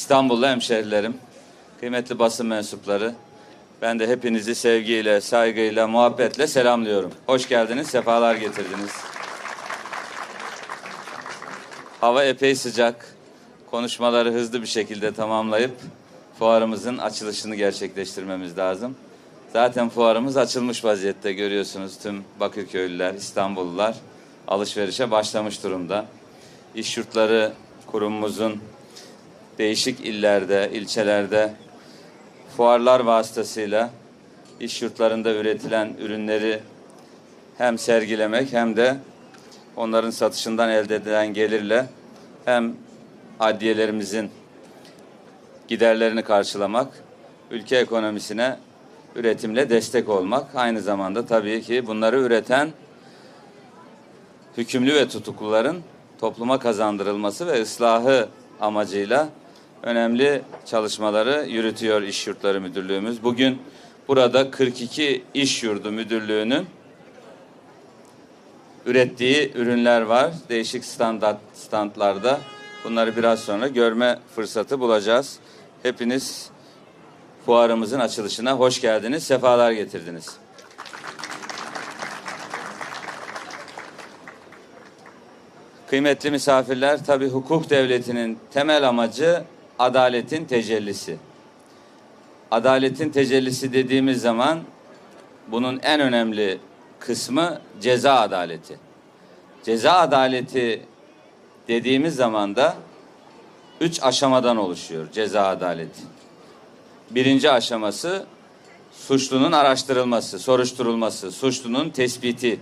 İstanbullu hemşehrilerim, kıymetli basın mensupları, ben de hepinizi sevgiyle, saygıyla, muhabbetle selamlıyorum. Hoş geldiniz, sefalar getirdiniz. Hava epey sıcak. Konuşmaları hızlı bir şekilde tamamlayıp fuarımızın açılışını gerçekleştirmemiz lazım. Zaten fuarımız açılmış vaziyette görüyorsunuz tüm Bakırköylüler, İstanbullular alışverişe başlamış durumda. İş yurtları kurumumuzun değişik illerde, ilçelerde fuarlar vasıtasıyla iş yurtlarında üretilen ürünleri hem sergilemek hem de onların satışından elde edilen gelirle hem adliyelerimizin giderlerini karşılamak, ülke ekonomisine üretimle destek olmak, aynı zamanda tabii ki bunları üreten hükümlü ve tutukluların topluma kazandırılması ve ıslahı amacıyla önemli çalışmaları yürütüyor İş Yurtları Müdürlüğümüz. Bugün burada 42 İş Yurdu Müdürlüğü'nün ürettiği ürünler var. Değişik standart standlarda. Bunları biraz sonra görme fırsatı bulacağız. Hepiniz fuarımızın açılışına hoş geldiniz, sefalar getirdiniz. Kıymetli misafirler, tabi hukuk devletinin temel amacı adaletin tecellisi. Adaletin tecellisi dediğimiz zaman bunun en önemli kısmı ceza adaleti. Ceza adaleti dediğimiz zaman da üç aşamadan oluşuyor ceza adaleti. Birinci aşaması suçlunun araştırılması, soruşturulması, suçlunun tespiti.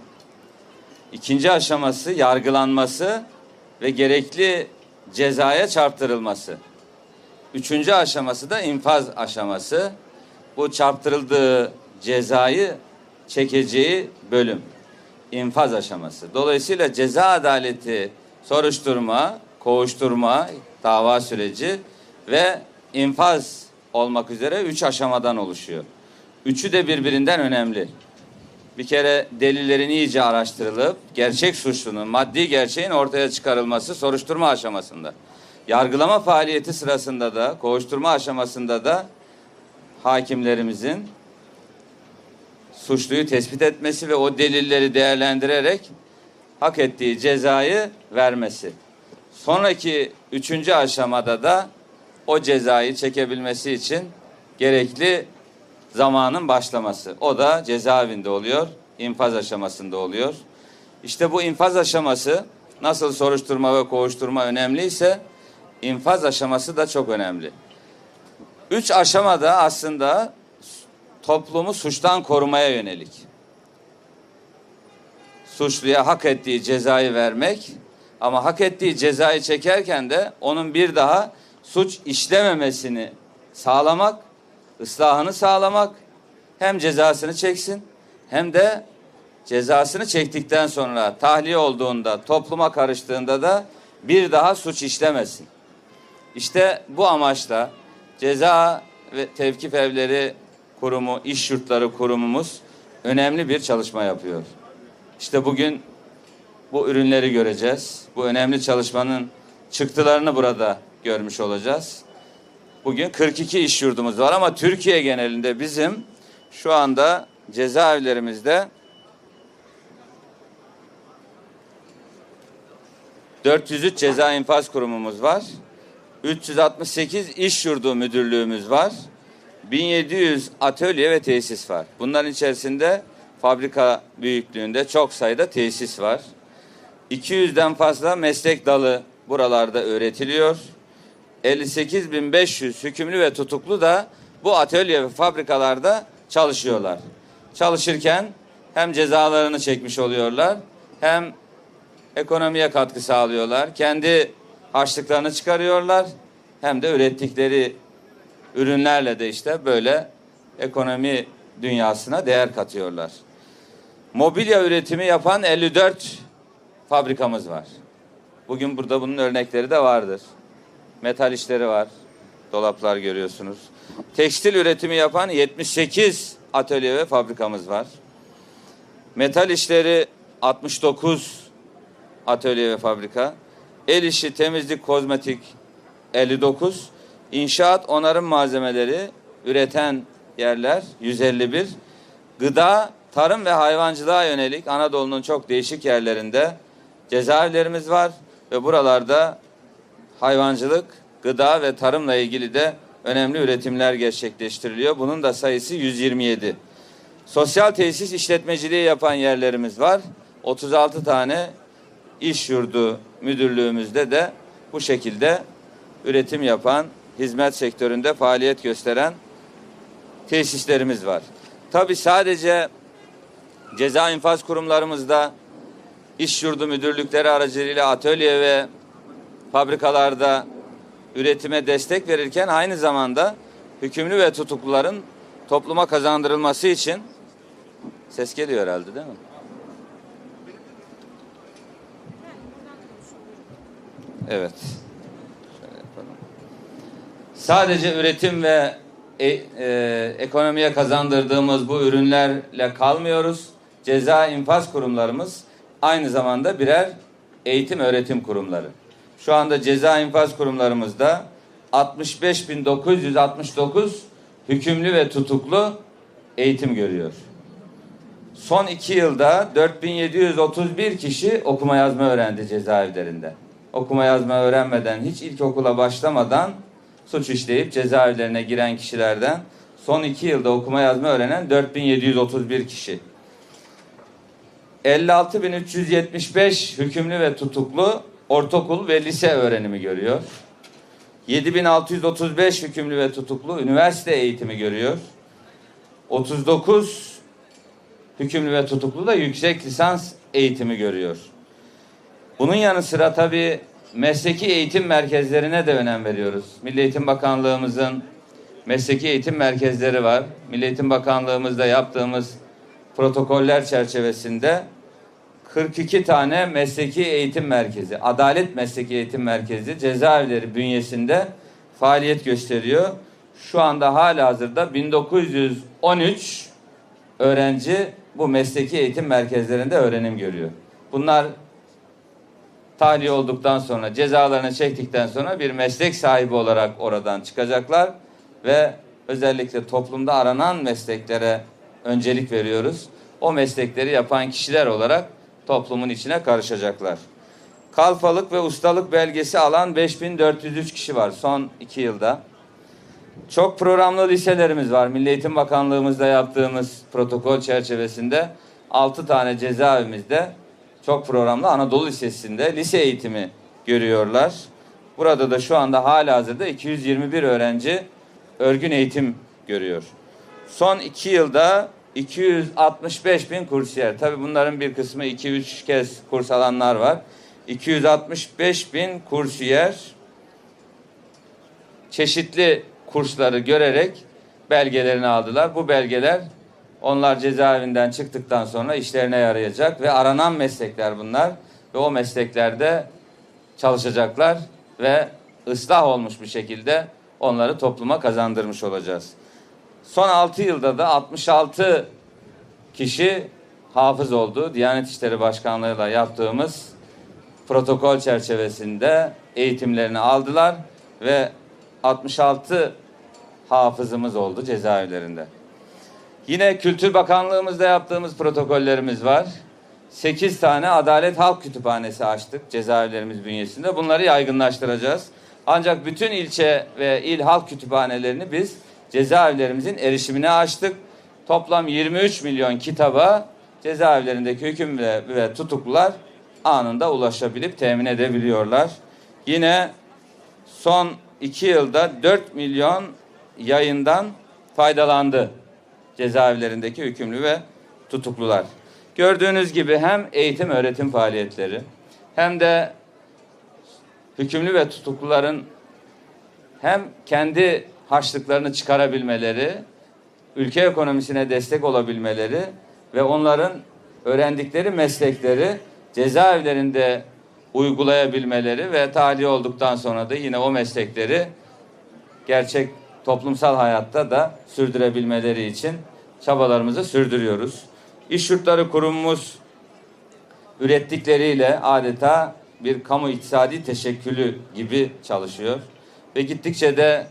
İkinci aşaması yargılanması ve gerekli cezaya çarptırılması. Üçüncü aşaması da infaz aşaması. Bu çarptırıldığı cezayı çekeceği bölüm. infaz aşaması. Dolayısıyla ceza adaleti soruşturma, kovuşturma, dava süreci ve infaz olmak üzere üç aşamadan oluşuyor. Üçü de birbirinden önemli. Bir kere delillerin iyice araştırılıp gerçek suçlunun, maddi gerçeğin ortaya çıkarılması soruşturma aşamasında. Yargılama faaliyeti sırasında da, kovuşturma aşamasında da hakimlerimizin suçluyu tespit etmesi ve o delilleri değerlendirerek hak ettiği cezayı vermesi. Sonraki üçüncü aşamada da o cezayı çekebilmesi için gerekli zamanın başlaması. O da cezaevinde oluyor, infaz aşamasında oluyor. İşte bu infaz aşaması nasıl soruşturma ve kovuşturma önemliyse infaz aşaması da çok önemli. Üç aşamada aslında toplumu suçtan korumaya yönelik. Suçluya hak ettiği cezayı vermek ama hak ettiği cezayı çekerken de onun bir daha suç işlememesini sağlamak, ıslahını sağlamak hem cezasını çeksin hem de cezasını çektikten sonra tahliye olduğunda, topluma karıştığında da bir daha suç işlemesin. İşte bu amaçla ceza ve tevkif evleri kurumu, iş yurtları kurumumuz önemli bir çalışma yapıyor. İşte bugün bu ürünleri göreceğiz. Bu önemli çalışmanın çıktılarını burada görmüş olacağız. Bugün 42 iş yurdumuz var ama Türkiye genelinde bizim şu anda cezaevlerimizde 403 ceza infaz kurumumuz var. 368 iş yurdu müdürlüğümüz var. 1700 atölye ve tesis var. Bunların içerisinde fabrika büyüklüğünde çok sayıda tesis var. 200'den fazla meslek dalı buralarda öğretiliyor. 58.500 hükümlü ve tutuklu da bu atölye ve fabrikalarda çalışıyorlar. Çalışırken hem cezalarını çekmiş oluyorlar hem ekonomiye katkı sağlıyorlar. Kendi harçlıklarını çıkarıyorlar hem de ürettikleri ürünlerle de işte böyle ekonomi dünyasına değer katıyorlar. Mobilya üretimi yapan 54 fabrikamız var. Bugün burada bunun örnekleri de vardır. Metal işleri var. Dolaplar görüyorsunuz. Tekstil üretimi yapan 78 atölye ve fabrikamız var. Metal işleri 69 atölye ve fabrika. El işi, temizlik, kozmetik 59. İnşaat onarım malzemeleri üreten yerler 151. Gıda, tarım ve hayvancılığa yönelik Anadolu'nun çok değişik yerlerinde cezaevlerimiz var ve buralarda hayvancılık, gıda ve tarımla ilgili de önemli üretimler gerçekleştiriliyor. Bunun da sayısı 127. Sosyal tesis işletmeciliği yapan yerlerimiz var. 36 tane iş yurdu müdürlüğümüzde de bu şekilde üretim yapan, hizmet sektöründe faaliyet gösteren tesislerimiz var. Tabi sadece ceza infaz kurumlarımızda iş yurdu müdürlükleri aracılığıyla atölye ve fabrikalarda üretime destek verirken aynı zamanda hükümlü ve tutukluların topluma kazandırılması için ses geliyor herhalde değil mi? Evet. Sadece üretim ve e, e, ekonomiye kazandırdığımız bu ürünlerle kalmıyoruz. Ceza infaz kurumlarımız aynı zamanda birer eğitim öğretim kurumları. Şu anda ceza infaz kurumlarımızda 65.969 hükümlü ve tutuklu eğitim görüyor. Son iki yılda 4731 kişi okuma yazma öğrendi cezaevlerinde. Okuma yazma öğrenmeden, hiç ilkokula başlamadan suç işleyip cezaevlerine giren kişilerden son iki yılda okuma yazma öğrenen 4731 kişi. 56.375 hükümlü ve tutuklu ortaokul ve lise öğrenimi görüyor. 7635 hükümlü ve tutuklu üniversite eğitimi görüyor. 39 hükümlü ve tutuklu da yüksek lisans eğitimi görüyor. Bunun yanı sıra tabii mesleki eğitim merkezlerine de önem veriyoruz. Milli Eğitim Bakanlığımızın mesleki eğitim merkezleri var. Milli Eğitim Bakanlığımızda yaptığımız protokoller çerçevesinde 42 tane mesleki eğitim merkezi, adalet mesleki eğitim merkezi cezaevleri bünyesinde faaliyet gösteriyor. Şu anda hala hazırda 1913 öğrenci bu mesleki eğitim merkezlerinde öğrenim görüyor. Bunlar tahliye olduktan sonra cezalarını çektikten sonra bir meslek sahibi olarak oradan çıkacaklar ve özellikle toplumda aranan mesleklere öncelik veriyoruz. O meslekleri yapan kişiler olarak toplumun içine karışacaklar. Kalfalık ve ustalık belgesi alan 5403 kişi var son iki yılda. Çok programlı liselerimiz var. Milli Eğitim Bakanlığımızda yaptığımız protokol çerçevesinde 6 tane cezaevimizde çok programlı Anadolu Lisesi'nde lise eğitimi görüyorlar. Burada da şu anda hala hazırda 221 öğrenci örgün eğitim görüyor. Son iki yılda 265 bin kursiyer. Tabi bunların bir kısmı 2-3 kez kurs alanlar var. 265 bin kursiyer çeşitli kursları görerek belgelerini aldılar. Bu belgeler onlar cezaevinden çıktıktan sonra işlerine yarayacak ve aranan meslekler bunlar ve o mesleklerde çalışacaklar ve ıslah olmuş bir şekilde onları topluma kazandırmış olacağız. Son 6 yılda da 66 kişi hafız oldu. Diyanet İşleri Başkanlığı'yla yaptığımız protokol çerçevesinde eğitimlerini aldılar ve 66 hafızımız oldu cezaevlerinde. Yine Kültür Bakanlığımızda yaptığımız protokollerimiz var. 8 tane Adalet Halk Kütüphanesi açtık cezaevlerimiz bünyesinde. Bunları yaygınlaştıracağız. Ancak bütün ilçe ve il halk kütüphanelerini biz cezaevlerimizin erişimine açtık. Toplam 23 milyon kitaba cezaevlerindeki hüküm ve, ve tutuklular anında ulaşabilip temin edebiliyorlar. Yine son iki yılda 4 milyon yayından faydalandı cezaevlerindeki hükümlü ve tutuklular. Gördüğünüz gibi hem eğitim öğretim faaliyetleri hem de hükümlü ve tutukluların hem kendi harçlıklarını çıkarabilmeleri, ülke ekonomisine destek olabilmeleri ve onların öğrendikleri meslekleri cezaevlerinde uygulayabilmeleri ve tahliye olduktan sonra da yine o meslekleri gerçek toplumsal hayatta da sürdürebilmeleri için çabalarımızı sürdürüyoruz. İş yurtları kurumumuz ürettikleriyle adeta bir kamu iktisadi teşekkülü gibi çalışıyor ve gittikçe de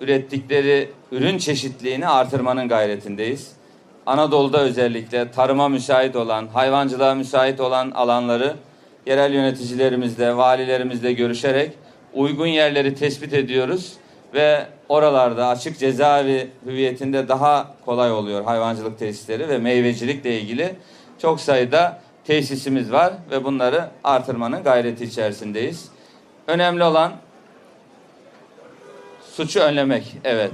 ürettikleri ürün çeşitliliğini artırmanın gayretindeyiz. Anadolu'da özellikle tarıma müsait olan, hayvancılığa müsait olan alanları yerel yöneticilerimizle, valilerimizle görüşerek uygun yerleri tespit ediyoruz ve oralarda açık cezaevi hüviyetinde daha kolay oluyor hayvancılık tesisleri ve meyvecilikle ilgili çok sayıda tesisimiz var ve bunları artırmanın gayreti içerisindeyiz. Önemli olan suçu önlemek, evet.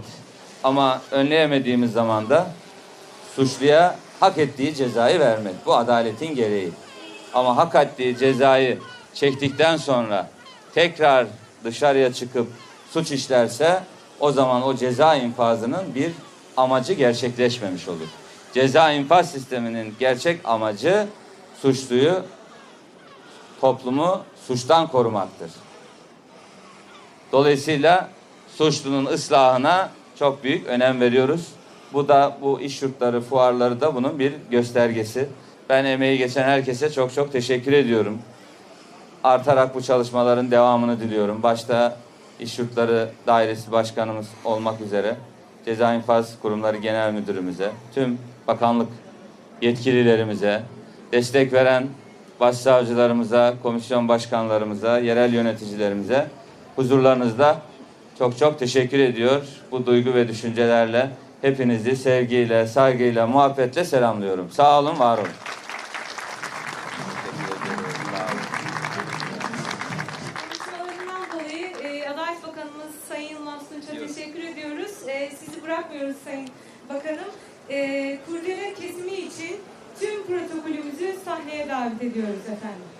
Ama önleyemediğimiz zaman da suçluya hak ettiği cezayı vermek. Bu adaletin gereği. Ama hak ettiği cezayı çektikten sonra tekrar dışarıya çıkıp suç işlerse o zaman o ceza infazının bir amacı gerçekleşmemiş olur. Ceza infaz sisteminin gerçek amacı suçluyu, toplumu suçtan korumaktır. Dolayısıyla suçlunun ıslahına çok büyük önem veriyoruz. Bu da bu iş yurtları, fuarları da bunun bir göstergesi. Ben emeği geçen herkese çok çok teşekkür ediyorum. Artarak bu çalışmaların devamını diliyorum. Başta iş yurtları dairesi başkanımız olmak üzere Ceza İnfaz Kurumları Genel Müdürümüze, tüm bakanlık yetkililerimize, destek veren başsavcılarımıza, komisyon başkanlarımıza, yerel yöneticilerimize huzurlarınızda çok çok teşekkür ediyor. Bu duygu ve düşüncelerle hepinizi sevgiyle, saygıyla, muhabbetle selamlıyorum. Sağ olun, var olun. Bırakmıyoruz Sayın Bakanım. E, kurdele kesimi için tüm protokolümüzü sahneye davet ediyoruz efendim.